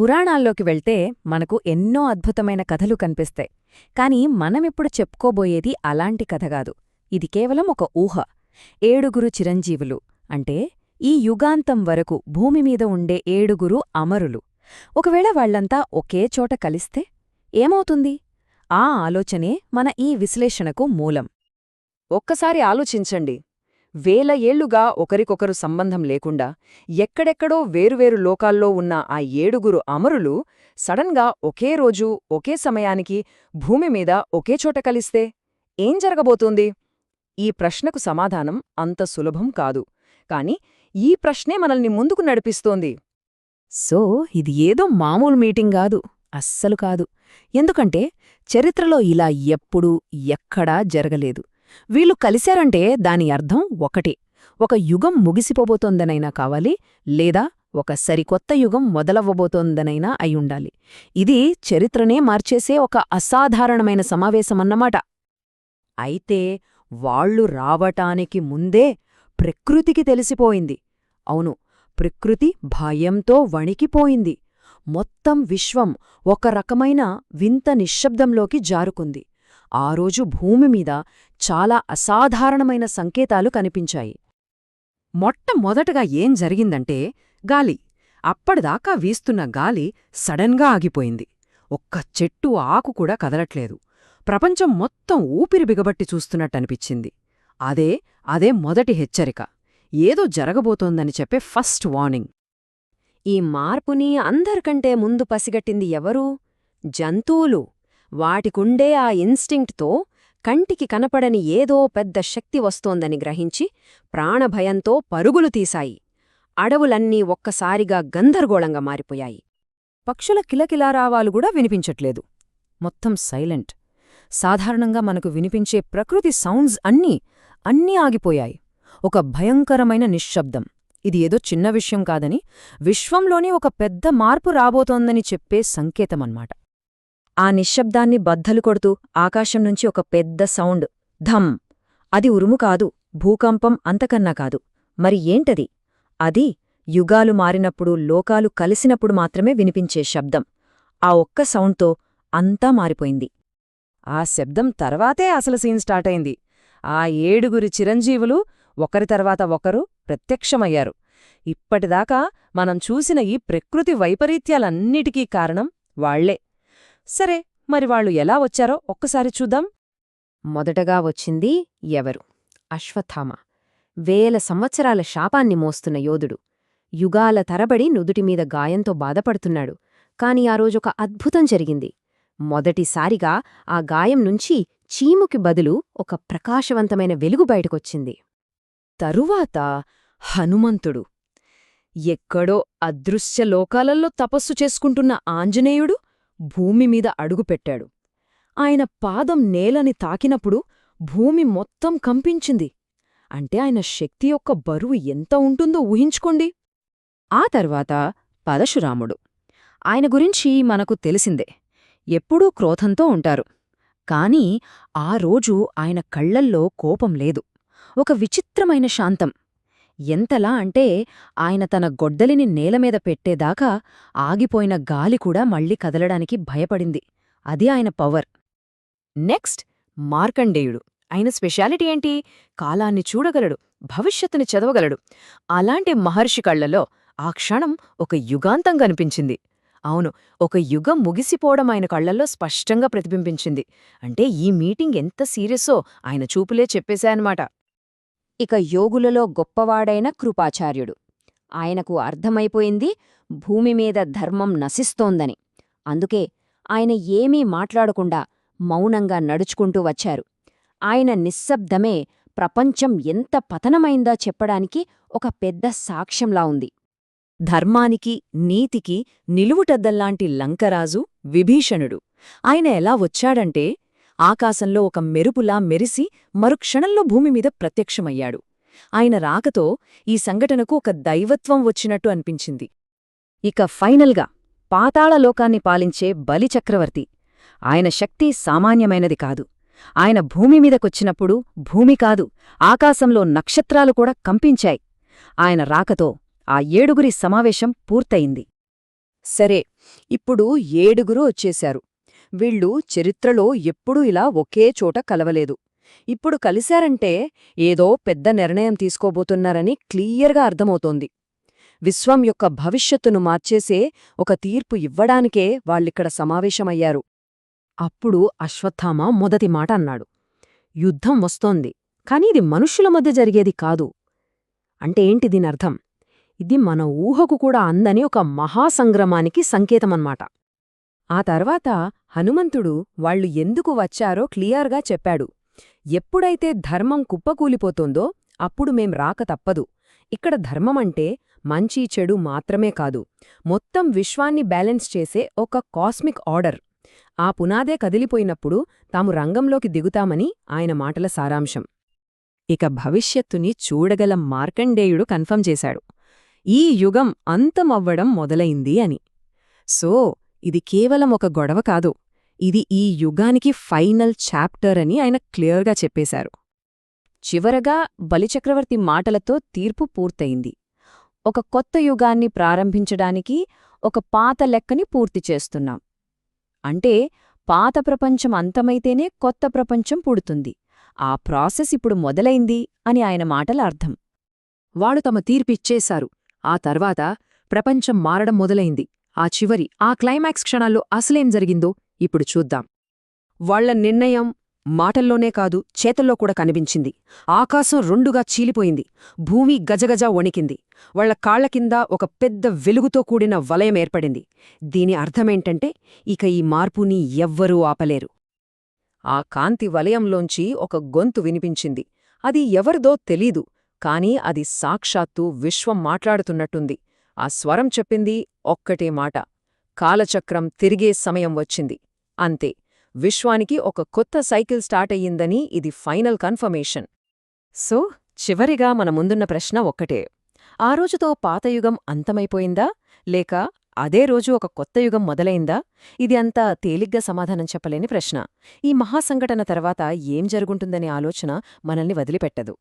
పురాణాల్లోకి వెళ్తే మనకు ఎన్నో అద్భుతమైన కథలు కనిపిస్తాయి. కాని మనమిప్పుడు చెప్పుకోబోయేది అలాంటి కథ కాదు. ఇది కేవలం ఒక ఊహ. ఏడుగురు చిరంజీవులు. అంటే ఈ యుగాంతం వరకు భూమిమీద ఉండే ఏడుగురు అమరులు. ఒకవేళ వాళ్ళంతా ఒకే చోట కలిస్తే ఏమవుతుంది? ఆ ఆలోచనే మన ఈ విశ్లేషణకు మూలం. ఒక్కసారి ఆలోచించండి. వేల ఏళ్ళుగా ఒకరికొకరు సంబంధం లేకుండా ఎక్కడెక్కడో వేరువేరు లోకాల్లో ఉన్న ఆ ఏడుగురు అమరులు సడన్గా ఒకే రోజు ఒకే సమయానికి భూమి మీద ఒకే చోట కలిస్తే ఏం జరగబోతోంది? ఈ ప్రశ్నకు సమాధానం అంత సులభం కాదు. కాని ఈ ప్రశ్నే మనల్ని ముందుకు నడిపిస్తోంది. సో ఇది ఏదో మామూలు మీటింగ్ కాదు అస్సలు కాదు. ఎందుకంటే చరిత్రలో ఇలా ఎప్పుడూ ఎక్కడా జరగలేదు. వీళ్ళు కలిశారంటే దాని అర్థం ఒకటి. ఒక యుగం ముగిసిపోబోతోందనైనా కావాలి లేదా ఒక సరికొత్త యుగం మొదలవ్వబోతోందనైనా అయ్యుండాలి ఇది చరిత్రనే మార్చేసే ఒక అసాధారణమైన సమావేశమన్నమాట. అయితే వాళ్ళు రావటానికి ముందే ప్రకృతికి తెలిసిపోయింది. అవును ప్రకృతి భయంతో వణికిపోయింది. మొత్తం విశ్వం ఒక రకమైన వింత నిశ్శబ్దంలోకి జారుకుంది. ఆ రోజు భూమిమీద చాలా అసాధారణమైన సంకేతాలు కనిపించాయి. మొట్టమొదటగా ఏం జరిగిందంటే గాలి. అప్పటిదాకా వీస్తున్న గాలి సడన్గా ఆగిపోయింది. ఒక్క చెట్టు ఆకు కూడా కదలట్లేదు. ప్రపంచం మొత్తం ఊపిరి బిగబట్టి చూస్తున్నట్టనిపించింది. అదే అదే మొదటి హెచ్చరిక. ఏదో జరగబోతోందని చెప్పే ఫస్ట్ వార్నింగ్. ఈ మార్పుని అందరికంటే ముందు పసిగట్టింది ఎవరు? జంతువులు. వాటికుండే ఆ ఇన్స్టింక్ట్తో కంటికి కనపడని ఏదో పెద్ద శక్తి వస్తోందని గ్రహించి ప్రాణభయంతో పరుగులు తీశాయి. అడవులన్నీ ఒక్కసారిగా గందరగోళంగా మారిపోయాయి. పక్షుల కిలకిలారావాలు కూడా వినిపించట్లేదు. మొత్తం సైలెంట్. సాధారణంగా మనకు వినిపించే ప్రకృతి సౌండ్స్ అన్నీ అన్నీ ఆగిపోయాయి. ఒక భయంకరమైన నిశ్శబ్దం. ఇది ఏదో చిన్న విషయం కాదని విశ్వంలోనే ఒక పెద్ద మార్పు రాబోతోందని చెప్పే సంకేతమన్మాట ఆ నిశ్శబ్దాన్ని బద్దలు కొడుతూ ఆకాశం నుంచి ఒక పెద్ద సౌండ్. ధమ్. అది ఉరుము కాదు భూకంపం అంతకన్నా కాదు. మరి ఏంటది? అది యుగాలు మారినప్పుడు లోకాలు కలిసినప్పుడు మాత్రమే వినిపించే శబ్దం. ఆ ఒక్క సౌండ్తో అంతా మారిపోయింది. ఆ శబ్దం తర్వాతే అసలు సీన్ స్టార్ట్ అయింది. ఆ ఏడుగురి చిరంజీవులు ఒకరి తర్వాత ఒకరు ప్రత్యక్షమయ్యారు. ఇప్పటిదాకా మనం చూసిన ఈ ప్రకృతి వైపరీత్యాలన్నిటికీ కారణం వాళ్ళే. సరే మరి వాళ్ళు ఎలా వచ్చారో ఒక్కసారి చూద్దాం. మొదటగా వచ్చింది ఎవరు? అశ్వత్థామ. వేల సంవత్సరాల శాపాన్ని మోస్తున్న యోధుడు. యుగాల తరబడి నుదుటిమీద గాయంతో బాధపడుతున్నాడు. కాని ఆ రోజొక అద్భుతం జరిగింది. మొదటిసారిగా ఆ గాయం నుంచి చీముకి బదులు ఒక ప్రకాశవంతమైన వెలుగు బయటకొచ్చింది. తరువాత హనుమంతుడు. ఎక్కడో అదృశ్య లోకాలల్లో తపస్సు చేసుకుంటున్న ఆంజనేయుడు భూమి మీద అడుగుపెట్టాడు ఆయన పాదం నేలని తాకినప్పుడు భూమి మొత్తం కంపించింది. అంటే ఆయన శక్తి యొక్క బరువు ఎంత ఉంటుందో ఊహించుకోండి. ఆ తర్వాత పరశురాముడు. ఆయన గురించి మనకు తెలిసిందే. ఎప్పుడూ క్రోధంతో ఉంటారు. కాని ఆ రోజు ఆయన కళ్ళల్లో కోపం లేదు. ఒక విచిత్రమైన శాంతం. ఎంతలా అంటే ఆయన తన గొడ్డలిని నేలమీద పెట్టేదాకా ఆగిపోయిన గాలి కూడా మళ్ళీ కదలడానికి భయపడింది. అది ఆయన పవర్. నెక్స్ట్ మార్కండేయుడు. ఆయన స్పెషాలిటీ ఏంటి? కాలాన్ని చూడగలడు భవిష్యత్తుని చదవగలడు. అలాంటి మహర్షి కళ్ళలో ఆ క్షణం ఒక యుగాంతం కనిపించింది. అవును ఒక యుగం ముగిసిపోవడం ఆయన కళ్ళల్లో స్పష్టంగా ప్రతిబింబించింది. అంటే ఈ మీటింగ్ ఎంత సీరియస్సో ఆయన చూపులే చెప్పేశాయన్నమాట. ఇక యోగులలో గొప్పవాడైన కృపాచార్యుడు. ఆయనకు అర్థమైపోయింది భూమిమీద ధర్మం నశిస్తోందని. అందుకే ఆయన ఏమీ మాట్లాడకుండా మౌనంగా నడుచుకుంటూ వచ్చారు. ఆయన నిశ్శబ్దమే ప్రపంచం ఎంత పతనమైందా చెప్పడానికి ఒక పెద్ద సాక్ష్యంలా ఉంది. ధర్మానికి నీతికి నిలువుటద్దల్లాంటి లంకరాజు విభీషణుడు. ఆయన ఎలా వచ్చాడంటే ఆకాశంలో ఒక మెరుపులా మెరిసి మరుక్షణంలో భూమిమీద ప్రత్యక్షమయ్యాడు. ఆయన రాకతో ఈ సంఘటనకు ఒక దైవత్వం వచ్చినట్టు అనిపించింది. ఇక ఫైనల్గా పాతాళలోకాన్ని పాలించే బలిచక్రవర్తి ఆయన శక్తి సామాన్యమైనది కాదు. ఆయన భూమిమీదకొచ్చినప్పుడు భూమి కాదు ఆకాశంలో నక్షత్రాలు కూడా కంపించాయి. ఆయన రాకతో ఆ ఏడుగురి సమావేశం పూర్తయింది. సరే ఇప్పుడు ఏడుగురు వచ్చేశారు. వీళ్ళు చరిత్రలో ఎప్పుడూ ఇలా ఒకే చోట కలవలేదు. ఇప్పుడు కలిశారంటే ఏదో పెద్ద నిర్ణయం తీసుకోబోతున్నారని క్లియర్గా అర్థమవుతోంది. విశ్వం యొక్క భవిష్యత్తును మార్చేసే ఒక తీర్పు ఇవ్వడానికే వాళ్ళిక్కడ సమావేశమయ్యారు. అప్పుడు అశ్వత్థామ మొదటి మాట అన్నాడు. యుద్ధం వస్తోంది. కాని ఇది మనుష్యుల మధ్య జరిగేది కాదు. అంటే ఏంటి దీనర్థం? ఇది మన ఊహకు కూడా అందని ఒక మహాసంగ్రమానికి సంకేతమన్మాట ఆ తర్వాత హనుమంతుడు వాళ్ళు ఎందుకు వచ్చారో క్లియర్గా చెప్పాడు. ఎప్పుడైతే ధర్మం కుప్పకూలిపోతోందో అప్పుడు మేం రాక తప్పదు. ఇక్కడ ధర్మమంటే మంచి చెడు మాత్రమే కాదు. మొత్తం విశ్వాన్ని బ్యాలెన్స్ చేసే ఒక కాస్మిక్ ఆర్డర్. ఆ పునాదే కదిలిపోయినప్పుడు తాము రంగంలోకి దిగుతామని ఆయన మాటల సారాంశం. ఇక భవిష్యత్తుని చూడగల మార్కండేయుడు కన్ఫర్మ్ చేశాడు. ఈ యుగం అంతమవ్వడం మొదలైంది అని. సో ఇది కేవలం ఒక గొడవ కాదు. ఇది ఈ యుగానికి ఫైనల్ చాప్టర్ అని ఆయన క్లియర్గా చెప్పేశారు. చివరగా బలిచక్రవర్తి మాటలతో తీర్పు పూర్తయింది. ఒక కొత్త యుగాన్ని ప్రారంభించడానికి ఒక పాత లెక్కని పూర్తి చేస్తున్నాం. అంటే పాత ప్రపంచం అంతమైతేనే కొత్త ప్రపంచం పుడుతుంది. ఆ ప్రాసెస్ ఇప్పుడు మొదలైంది అని ఆయన మాటల అర్థం. వాడు తమ తీర్పిచ్చేశారు. ఆ తర్వాత ప్రపంచం మారడం మొదలైంది. ఆ చివరి ఆ క్లైమాక్స్ క్షణాల్లో అసలేం జరిగిందో ఇప్పుడు చూద్దాం. వాళ్ళ నిర్ణయం మాటల్లోనే కాదు చేతల్లో కూడా కనిపించింది. ఆకాశం రెండుగా చీలిపోయింది. భూమి గజగజ వణికింది. వాళ్ళ కాళ్ళ కింద ఒక పెద్ద వెలుగుతో కూడిన వలయం ఏర్పడింది. దీని అర్థమేంటంటే ఇక ఈ మార్పుని ఎవ్వరూ ఆపలేరు. ఆ కాంతి వలయంలోంచి ఒక గొంతు వినిపించింది. అది ఎవరిదో తెలీదు కాని అది సాక్షాత్తు విశ్వం మాట్లాడుతున్నట్టుంది. ఆ స్వరం చెప్పింది ఒక్కటే మాట. కాలచక్రం తిరిగే సమయం వచ్చింది. అంతే విశ్వానికి ఒక కొత్త సైకిల్ స్టార్ట్ అయ్యిందని ఇది ఫైనల్ కన్ఫర్మేషన్. సో చివరిగా మన ముందున్న ప్రశ్న ఒక్కటే. ఆ రోజుతో పాతయుగం అంతమైపోయిందా? లేక అదే రోజు ఒక కొత్త యుగం మొదలైందా? ఇది అంత తేలిగ్గా సమాధానం చెప్పలేని ప్రశ్న. ఈ మహాసంఘటన తర్వాత ఏం జరుగుంటుందనే ఆలోచన మనల్ని వదిలిపెట్టదు.